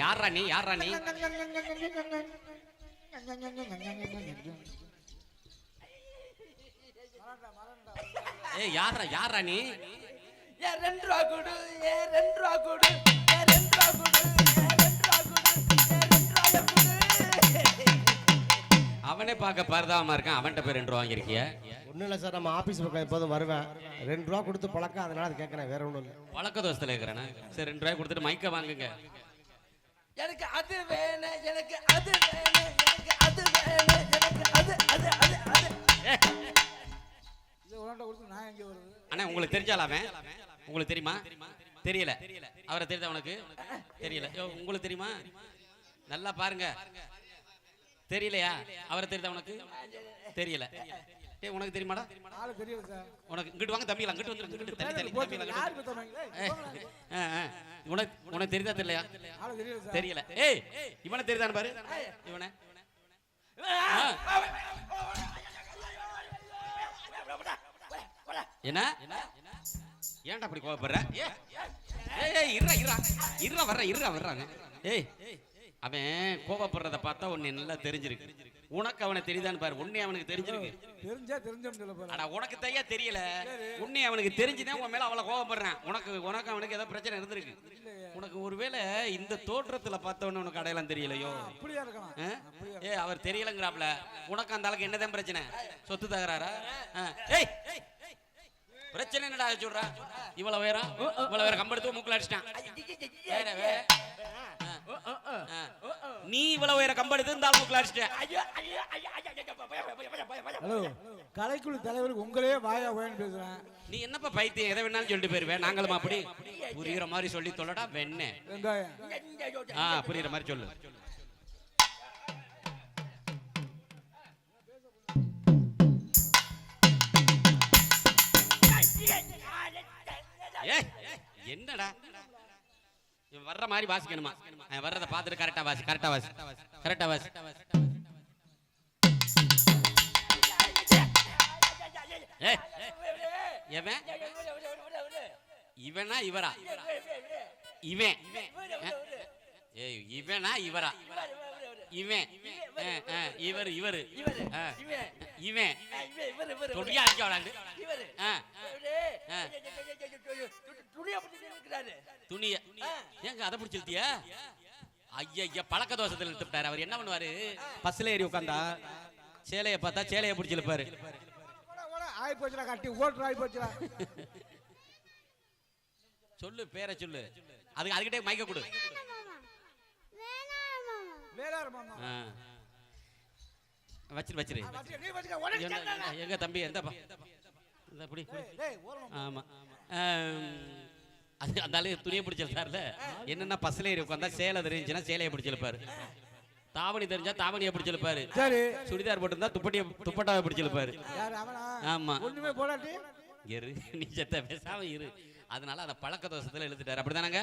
யாரா நீ? யாரா நீ? ஏய் யாரா யாரா நீ? ஏ ரெண்டு ரூபா கொடு. ஏ ரெண்டு ரூபா கொடு. ஏ ரெண்டு ரூபா கொடு. ஏ ரெண்டு ரூபா கொடு. ஏ ரெண்டு ரூபா கொடு. அவனே பார்க்க பரதாம இருக்கான். அவன்கிட்ட போய் ரெண்டு ரூபா வாங்கியிருக்கிய? ஒன்றும் இல்லை சார் நம்ம ஆஃபீஸ் பக்கம் எப்போதும் வருவேன். ரெண்டு ரூபா கொடுத்து பழக்கம் அதனால அது கேட்குறேன். வேற ஒன்றும் இல்லை. பழக்க தோசத்தில் இருக்கிறேனா? சரி ரெண்டு ரூபாய் கொடுத்துட்டு மைக்க வாங்குங்க. எனக்கு அது வேணும் எனக்கு அது வேணும் எனக்கு அது வேணும் எனக்கு அது அது அது அது. ஏ இது உன்கிட்ட கொடுத்து நான் எங்கே வருது? அண்ணா உங்களுக்கு தெரிஞ்சால அவன்? உங்களுக்கு தெரியுமா? தெரியல. அவரை தெரியுதா உனக்கு? தெரியல. உங்களுக்கு தெரியுமா? நல்லா பாருங்க. தெரியலையா? அவரை தெரியுதா உனக்கு? தெரியல. ஏய் உனக்கு தெரியுமாடா? ஆளு தெரியல சார். உனக்கு இங்கிட்டு வாங்க தம்பிங்களா இங்கிட்டு வந்து இங்கிட்டு தள்ளி தள்ளி தம்பிங்களா யாருக்கு ஏய், ஆ. உனக்கு உனக்கு தெரியுதா தெரியலையா? ஆளு தெரியல சார். தெரியல. ஏய் இவனை தெரியுதான்னு பாரு. இவனை. என்ன? ஏன்டா அப்படி கோவப்படுற? ஏய் ஏய், ஏய் இருடா இருடா. இருடா வர்ற இருடா வர்றாங்க ஏய் அவன் கோவப்படுறத பார்த்தா உன்னை நல்லா தெரிஞ்சிருக்கு. உனக்கு அவனை தெரியுதான்னு பாரு. உன்னை அவனுக்கு தெரிஞ்சிருக்கு. தெரிஞ்சா தெரிஞ்சோம் உனக்கு தையா தெரியல. உன்னை அவனுக்கு தெரிஞ்சுதான் உன் மேல அவளை கோவப்படுறான் உனக்கு உனக்கு அவனுக்கு ஏதோ பிரச்சனை இருந்திருக்கு. உனக்கு ஒருவேளை இந்த தோற்றத்துல பார்த்தவன உனக்கு அடையாளம் தெரியலையோ? ஏய் அவர் தெரியலங்கிறாப்ல. உனக்கு அந்த ஆளுக்கு என்னதான் பிரச்சனை? சொத்து தகராறா. ஏய் பிரச்சனை என்னடா சொல்றா? இவ்வளவு உயரம்? இவ்வளவு உயரம் கம்பெடுத்து மூக்குல அடிச்சிட்டான். வேற வேற. நீ இவ்வளவு உயரம் கம்பெடுத்து இந்த அடிச்சிட்ட ஹலோ கலைக்குழு தலைவருக்கு உங்களே வாயா வேணும் பேசுறேன் நீ என்னப்பா பைத்தியம் எதை வேணாலும் சொல்லிட்டு போயிருவேன் நாங்களும் அப்படி புரியுற மாதிரி சொல்லி தொல்லடா வெண்ணே ஆ புரியுற மாதிரி சொல்லு என்னடா இவன் வர்ற மாதிரி வாசிக்கணுமா? அவன் வர்றத பார்த்துட்டு கரெக்டா வாசி கரெக்டா வாசி கரெக்டா வாசி. ஏய் இவனா இவரா? இவன். ஏய் இவனா இவரா? இவன். ஆ, ஆ, இவர் இவரு. இவன். தொடியா அடிக்க விளாண்டு ஆ, ஆ. துணிய ஏங்க அதை பிடிச்சிருத்தியா? ஐயா பழக்க தோசத்தில் இழுத்துட்டாரு. அவர் என்ன பண்ணுவாரு? பஸ்ல ஏறி உட்காந்தா சேலையை பார்த்தா சேலையை பிடிச்சிருப்பாரு. ஆயி போச்சுடா கட்டி. ஓட்டுற ஆயி போச்சுடா. சொல்லு பேரை சொல்லு. அதுக்கு அதுக்கிட்டே மைக்க கொடு. வேளாறு. வச்சிரு வச்சிரு. எங்க- தம்பி எந்த பா- இந்த அப்படி ஆமா. அது அந்த ஆளு துணியை பிடிச்சிருந்தாருல என்னன்னா பஸ்ல ஏறி உட்காந்தா சேலை தெரிஞ்சுன்னா சேலையை பிடிச்சிருப்பாரு தாவணி தெரிஞ்சா தாவணியை பிடிச்சிருப்பாரு சரி. சுடிதார் போட்டிருந்தா துப்பட்டியை துப்பட்டாவை பிடிச்சிருப்பாரு ஆமா. ஒண்ணுமே போடாட்டி? இரு நீ செத்த பேசாம இரு. அதனால அந்த பழக்க தோசத்துல எழுதிட்டாரு அப்படிதானங்க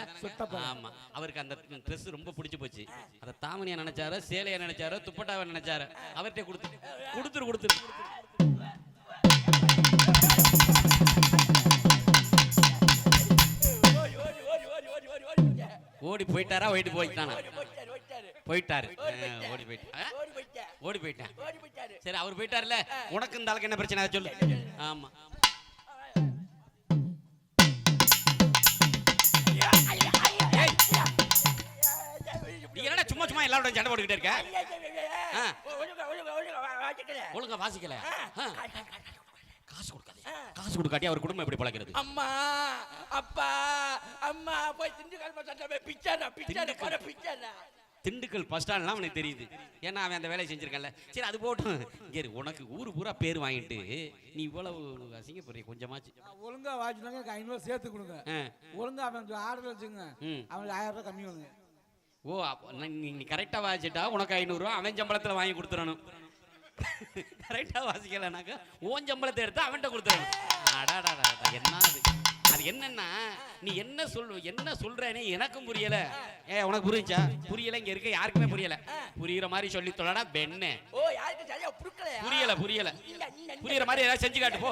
ஆமா. அவருக்கு அந்த ட்ரெஸ் ரொம்ப பிடிச்சு போச்சு. அதை தாமணியா நினைச்சாரோ சேலையா நினைச்சாரோ துப்பட்டாவை நினைச்சாரோ அவர்கிட்ட கொடுத்து கொடுத்துரு கொடுத்துரு. ஓடி போயிட்டாரா ஓடி போயிட்டானா? போயிட்டாரு. ஓடி போயிட்டு. ஆ? ஓடி போயிட்டேன் சரி அவர் போயிட்டாருல உனக்கு இந்த ஆளுக்கு என்ன பிரச்சனை? அதை சொல்லு. ஆமா. ஏய். நீ என்னடா சும்மா சும்மா எல்லாரோட சண்டை போட்டுக்கிட்டே இருக்க. ஒழுங்கா வாசிக்கல. காசு கொடுக்காதே காசு கொடுக்காட்டி அவர் குடும்பம் எப்படி பழக்கிறது அம்மா அப்பா அம்மா போய் திண்டுக்கல் பசாட்டா பிச்சாடா பிச்சாடா போட பிச்சாடா திண்டுக்கல் பஸ் ஸ்டாண்ட்லாம் அவனுக்கு தெரியுது. ஏன்னா அவன் அந்த வேலையை செஞ்சிருக்கான்ல. சரி அது போட்டும் இங்க உனக்கு ஊரு பூரா பேர் வாங்கிட்டு நீ இவ்வளவு அசிங்கப்படுறிய கொஞ்சமாச்சு. ஒழுங்கா வாங்கினாங்க ஐநூறு சேர்த்து கொடுங்க. ஒழுங்கா அவன் ஆர்டர் வச்சுங்க. அவனுக்கு ஆயிரம் ரூபாய் கம்மி வாங்க ஓ அப்ப நீ- நீ நீ கரெக்டா வாசிட்டா உனக்கு ஐநூறுரூவா அவன் சம்பளத்துல வாங்கி கொடுத்துடணும். கரெக்டா வாசிக்கலனாக்கா உன் சம்பளத்தை எடுத்து அவன்கிட்ட கொடுத்துடணும் அடாடாடா என்ன அது அது என்னன்னா நீ என்ன சொல் என்ன சொல்றேனே எனக்கும் புரியல. ஏ உனக்கு புரிஞ்சா புரியல இங்க இருக்க யாருக்குமே புரியல. புரியுற மாதிரி சொல்லி தொலைடா பெண்ணே. ஓ யாருக்கு சரியா புரியல புரியல. புரியுற மாதிரி ஏதாவது செஞ்சு காட்டு போ.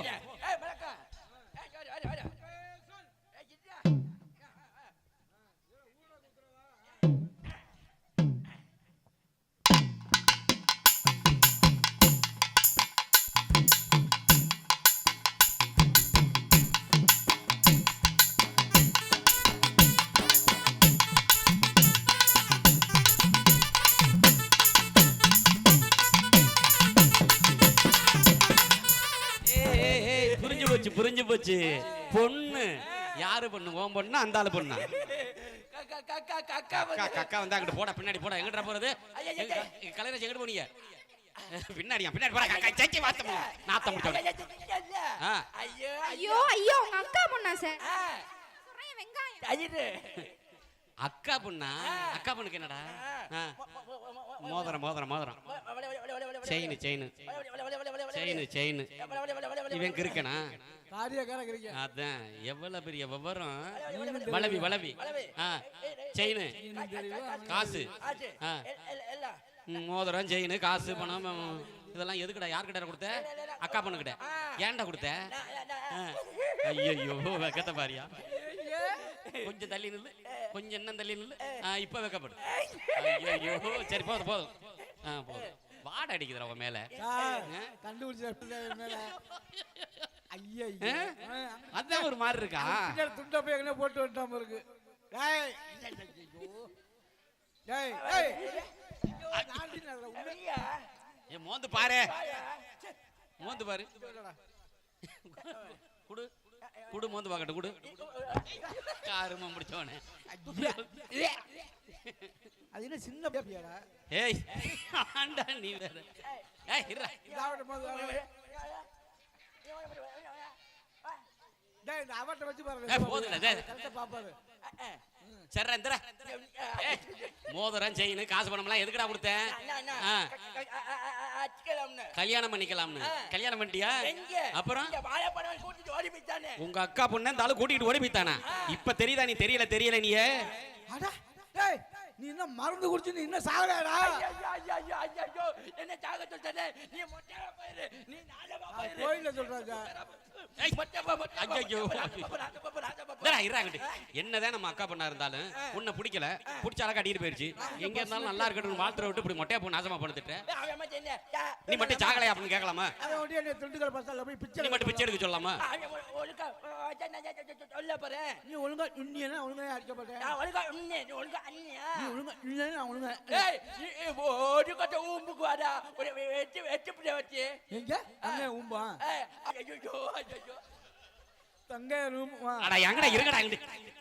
போச்சு பொண்ணு யாரு பொண்ணு உன் பொண்ணு அந்த ஆளு பொண்ணா கக்கா வந்து அங்கிட்டு போடா பின்னாடி போடா எங்கிட்ட போறது ஐயா, ஐயா, கல்யாணம் எங்கிட்டு போனீங்க பின்னாடியா பின்னாடி போடா கக்கா சச்சி வாத்தம் நாத்தம் முடிச்சோட ஆ. ஐயோ ஐயோ ஐயோ உங்க அக்கா பொண்ணா சார் வெங்காயம் தயிரு அக்கா பொண்ணா அக்கா பொண்ணுக்கு என்னடா. மோதிரம் மோதிரம் மோதிரம் செயின் செயின் செயின் செயின் இவன் கிறுக்கனா அதான் எவ்வளவு பெரிய விவரம்? வளவி வளவி. ஆ செயின். காசு. மோதிரம் செயின் காசு பணம் இதெல்லாம் எதுக்குடா? யார்கிட்ட கொடுத்த? அக்கா பொண்ணுகிட்ட ஏன்டா கொடுத்த? ஐயோ வெக்கத்தை பாரியா. கொஞ்சம் தள்ளி நில்லு. கொஞ்சம் என்ன தள்ளி நில்லு. ஆ, இப்ப வெக்கப்படு. ஐயோ சரி போதும் போதும். ஆ போதும். வாடை அடிக்குதுடா உன் மேல? கண்டுபிடிச்ச? அதான் ஒரு மாதிரி இருக்கா? துண்டை போய் எங்கே போட்டு வந்துட்டாம இருக்கு. மோந்து பாரு. மோந்து பாரு. குடு. குடு மோந்து பாக்கட்டும் குடு. காருமா முடிச்சவனே. அது என்ன சின்ன பேப்பியாடா ஏய் ஆண்டா நீ வேற. ஏய் இருடா. இதாவட்ட இந்த அவட்ட வச்சு பாருங்க. கரெக்டா பாப்பாரு மோதிரம் செயின் காசு பணம்லாம் எதுக்குடா கொடுத்தேன்? கல்யாணம் பண்ணிக்கலாம்னு. கல்யாணம் பண்ணிட்டியா? அப்புறம்? உங்க அக்கா பொண்ணு இந்த ஆளு கூட்டிட்டு ஓடி போய்த்தானா இப்ப தெரியுதா நீ? தெரியல தெரியல நீ நீ என்ன மருந்து குடிச்சு நீ இன்னும் சாகலையாடா? என்ன சாக சொல்றே? நீ கோயில சொல்றாங்க. என்னதான் நம்ம அக்கா பொண்ணா இருந்தாலும் உன்னை பிடிக்கல. பிடிச்சால கட்டிட்டு போயிருச்சு. எங்க இருந்தாலும் நல்லா இருக்கட்டும் வாழ்த்துற விட்டு இப்படி மொட்டையா போ நாசமா நீ மட்டும் சாகலையா அப்படின்னு கேட்கலாமா? திண்டுக்கல் பஸ்ஸால போய் பிச்சை நீ மட்டும் பிச்சை எடுக்க சொல்லாமா. நீ ஒழுங்கா இன்னியனா ஒழுங்கா நான் ஒழுங்கா உண்ணே, நீ ஒழுங்கா அண்ணியா? நீ ஒழுங்கா இல்லைன்னா நான் ஒழுங்கா ஏய், நீ ஒரு கட்ட ஊம்புக்கு வாடா. ஒரு வச்சு. எங்க? அண்ணே ஊம்பா. ஏய், ஐயையோ, ஐயையோ. தங்க ரூம் வா. அடா எங்கடா இருக்கடா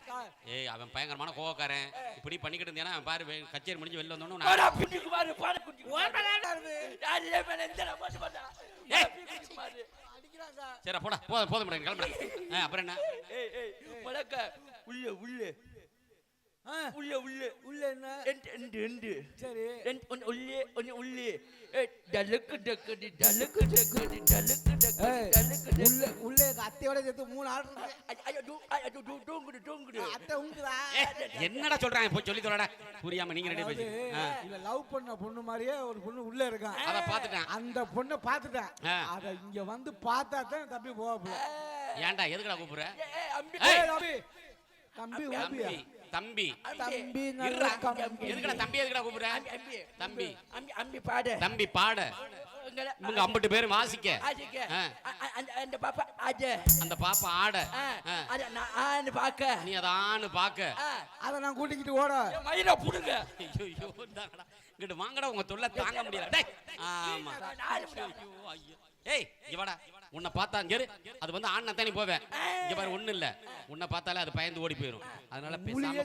சார், ஏய் அவன் பயங்கரமான கோவக்காரன். இப்படி பண்ணிக்கிட்டு இருந்தேன்னா அவன் பாரு கச்சேரி முடிஞ்சு வெளில வந்தோன்னு வாடா, பின்னுக்கு பாரு, பாரு. யாரு மேல போட்டு? ஏய். சார். சரி போடா போதும் போதும் கிளம்புறேன் அப்புறம் என்ன? ஏய், ஏய், உள்ள உள்ள. உள்ள உள்ள. உள்ள என்ன? ரெண்டு ரெண்டு ரெண்டு. சரி. ரெண்டு ஒன்று உள்ளே ஒன்று உள்ளே. ஏய், டலுக்கு டக்குடி டலுக்கு டக்குடி டலுக்கு டக்குடி டலுக்கு உள்ள உள்ள அத்தையோட சேர்த்து மூணு ஐ- ஐயோ, டூ- ஐயோ, டூ- டூங்குடு, டூங்குடு. அத்தை உங்குதா? என்னடா சொல்றாங்க? போய் சொல்லி சொல்லடா புரியாம நீங்க ரெண்டு பேசி இல்ல லவ் பண்ண பொண்ணு மாதிரியே ஒரு பொண்ணு உள்ள இருக்கான் அத பாத்துட்டேன் அந்த பொண்ணை பார்த்துட்டேன். ஆ. அத இங்க வந்து பார்த்தா தான் தம்பி போக ஏன்டா எதுக்குடா கூப்பிடுற. தம்பி. தம்பி ஓபியா? தம்பி. தம்பி. எதுக்குடா தம்பி எதுக்குடா கூப்பிடுற? தம்பி அம்பி, அம்பி பாடு. தம்பி பாட. இவங்க ஐம்பட்டு பேரும் வாசிக்க. அந்த- பாப்பா ஆஜ. அந்த பாப்பா ஆட. அத நான் ஆன்னு பாக்க. நீ அதான்னு பாக்க. ஆ, அத நான் கூட்டிக்கிட்டு ஓட. மயிரை புடுங்க. ஐயோ. இங்கிட்டு வாங்கடா உங்க தொல்லை தாங்க முடியல. டேய். ஆமா. ஐயோ, ஐயோ. ஏய் இங்க வாடா. உன்னை பார்த்தா இங்க. அது வந்து ஆண்ணா தானே போவேன். இங்க பாரு ஒண்ணு இல்ல. உன்னை பார்த்தாலே அது பயந்து ஓடி போயிடும் அதனால பேசாம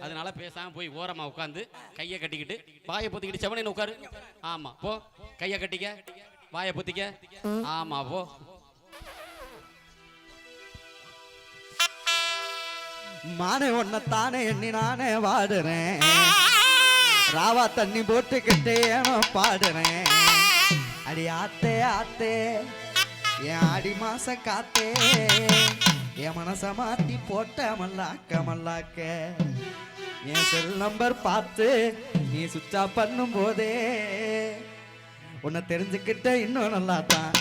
அதனால பேசாம போய் ஓரமா உட்காந்து கையை கட்டிக்கிட்டு வாயை பொத்திக்கிட்டு செவனே உட்காரு. ஆமா போ. கையை கட்டிக்க. வாயை பொத்திக்க. ஆமா போ. மானே தானே எண்ணி நானே வாடுறேன். ராவா தண்ணி போட்டுக்கிட்டே பாடுறேன். அடி ஆத்தே ஆத்தே. என் ஆடி மாச காத்தே என் மனச மாத்தி போட்ட மல்லாக்க மல்லாக்க. என் செல் நம்பர் பார்த்து நீ சுவிட்ச் ஆஃப் பண்ணும் போதே உன்னை தெரிஞ்சுக்கிட்ட இன்னும் நல்லா தான்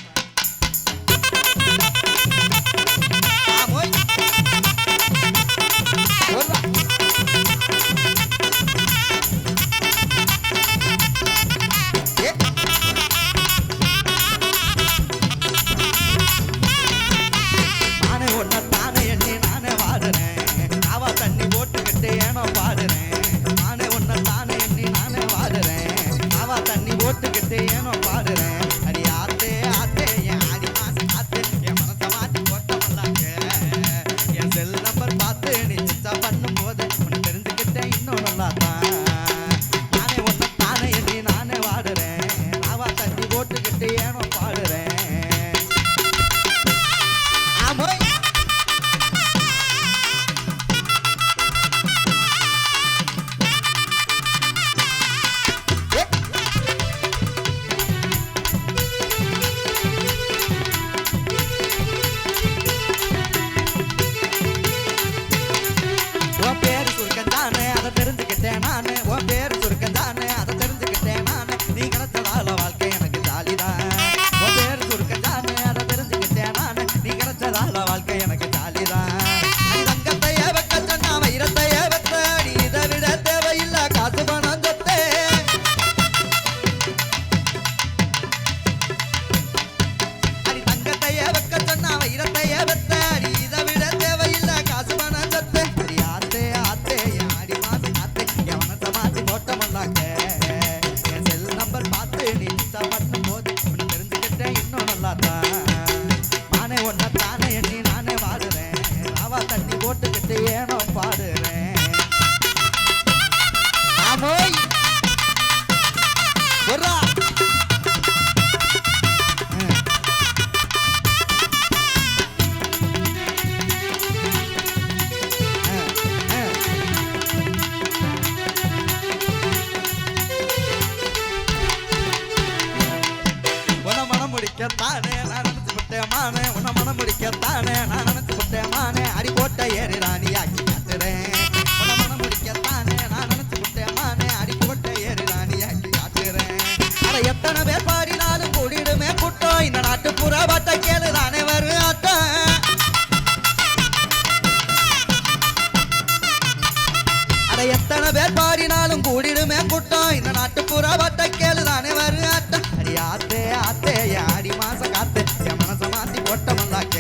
அட எத்தனை பேர் பாடினாலும் கூடிடுமே கூட்டம். இந்த நாட்டு புறா பாட்ட கேளு தானே வரும் ஆட்டம் அடி ஆத்தே ஆத்தே ஆடி மாசம் காத்து. என் மனசை மாத்தி போட்டமல்லாக்க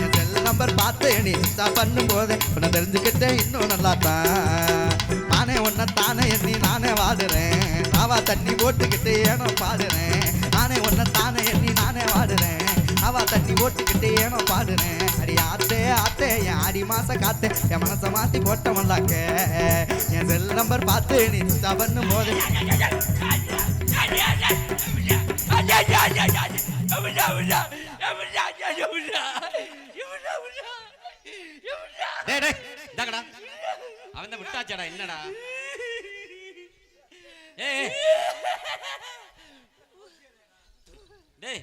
என் செல் நம்பர் பார்த்து நீ இன்ஸ்டா பண்ணும் போது உன்னை தெரிஞ்சுக்கிட்டே இன்னும் நல்லா தான் நானே உன்னை தானே எண்ணி நானே வாடுறேன். நாவா தண்ணி போட்டுக்கிட்டு ஏனோ பாடுறேன். நானே உன்னை தானே எண்ணி நானே வாடுறேன். அவா தண்ணி போட்டுக்கிட்டு ஏனோ பாடுறேன். அடி ஆத்தே ஆத்தே என் ஆடி மாச காத்தே என் மனசை மாத்தி போட்டமல்லாக்க என் செல் நம்பர் பார்த்து நீ இன்ஸ்டா பண்ணும் போது. அவன் தான் என்னடா? ஏய். டேய்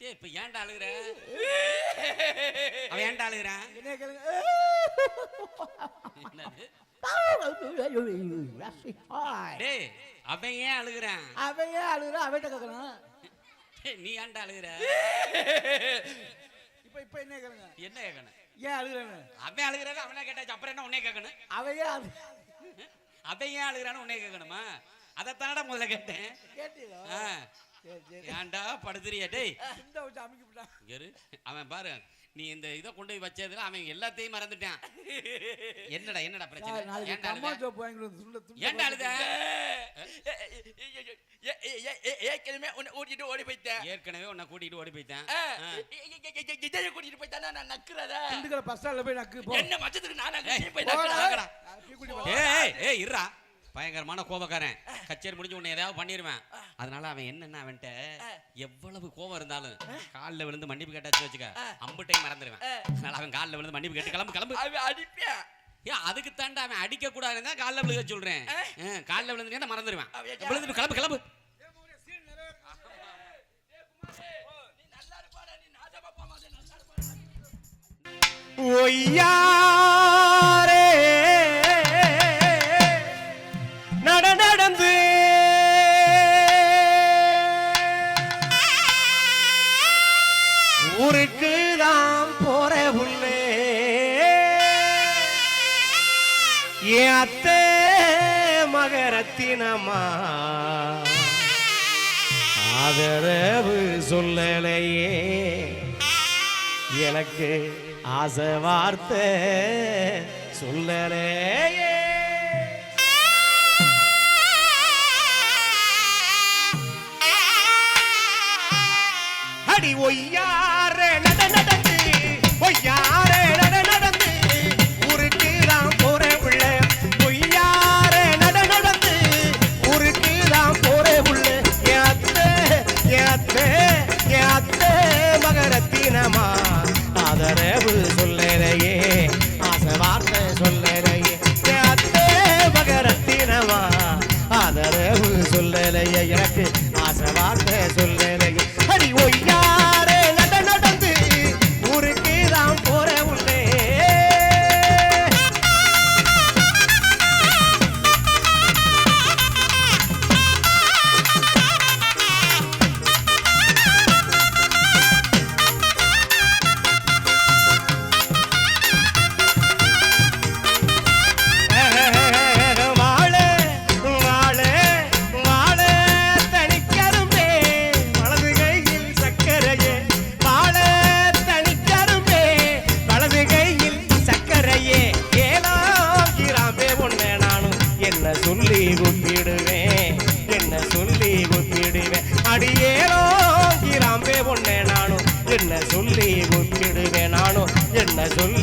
டேய் இப்ப ஏன்டா அழுகுற? அவன் ஏன்டா அழுகுறான் என்ன கேளுங்க? என்னது? டேய் அவன் ஏன் அழுகுறான்? அவன் ஏன் அழுகுற அவன்கிட்ட கேட்கணும் டேய், நீ ஏன்டா அழுகுற? இப்ப இப்ப என்ன கேளுங்க? என்ன கேட்கணும் ஏன் அழுகுறேன்னு? அவன் அழுகுறாரு அவனே கேட்டாச்சு அப்புறம் என்ன உன்னே கேட்கணும் அவன் ஏன் அவன் ஏன் அழுகுறான்னு உன்னே கேட்கணுமா அதைத்தானடா முதல்ல கேட்டேன். கேட்டீங்களா? ஏன்டா படுத்துறியா டேய். அவன் பாரு நீ இந்த இதை கொண்டு போய் வச்சதுல அவன் எல்லாத்தையும் மறந்துட்டான் என்னடா என்னடா பிரச்சனை ஏன்டா அழுத ஏற்கனவே உன்னை கூட்டிட்டு ஓடி போயிட்டேன் ஏற்கனவே உன்னை கூட்டிட்டு ஓடி போயிட்டேன். இதைய கூட்டிட்டு போயிட்டானா நான் நக்குறதா திண்டுக்கல் பஸ் ஸ்டாண்ட்ல போய் நக்கு என்ன மச்சத்துக்கு நான் அங்க போய் ஏய், ஏய் இருடா பயங்கரமான கோபக்காரன் கச்சேரி முடிஞ்சு உன்னை ஏதாவது பண்ணிடுவேன் அதனால அவன் என்னன்னா அவன்கிட்ட எவ்வளவு கோபம் இருந்தாலும் காலில் விழுந்து மன்னிப்பு கேட்டாச்சு வச்சுக்க அம்புட்டையும் மறந்துடுவேன் அதனால அவன் காலில் விழுந்து மன்னிப்பு கேட்டு கிளம்பு கிளம்பு. அவன் அடிப்பேன். ஏன் அதுக்கு தாண்டா அவன் அடிக்க கூடாதுங்க காலில் விழுக சொல்றேன். காலில் விழுந்துட்டா மறந்துடுவேன் விழுந்துட்டு கிளம்பு கிளம்பு. ஒய்யாரே ஊருக்கு தான் போற உள்ளே. என் அத்தை மகரத்தினமா? ஆதரவு சொல்லலையே. எனக்கு ஆசை வார்த்தை சொல்லலையே. సజుల్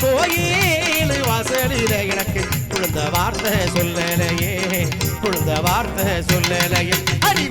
கோயில் வாசலில எனக்கு குழந்த வார்த்தை சொல்லலையே குழந்த வார்த்தை சொல்லலையே. அடி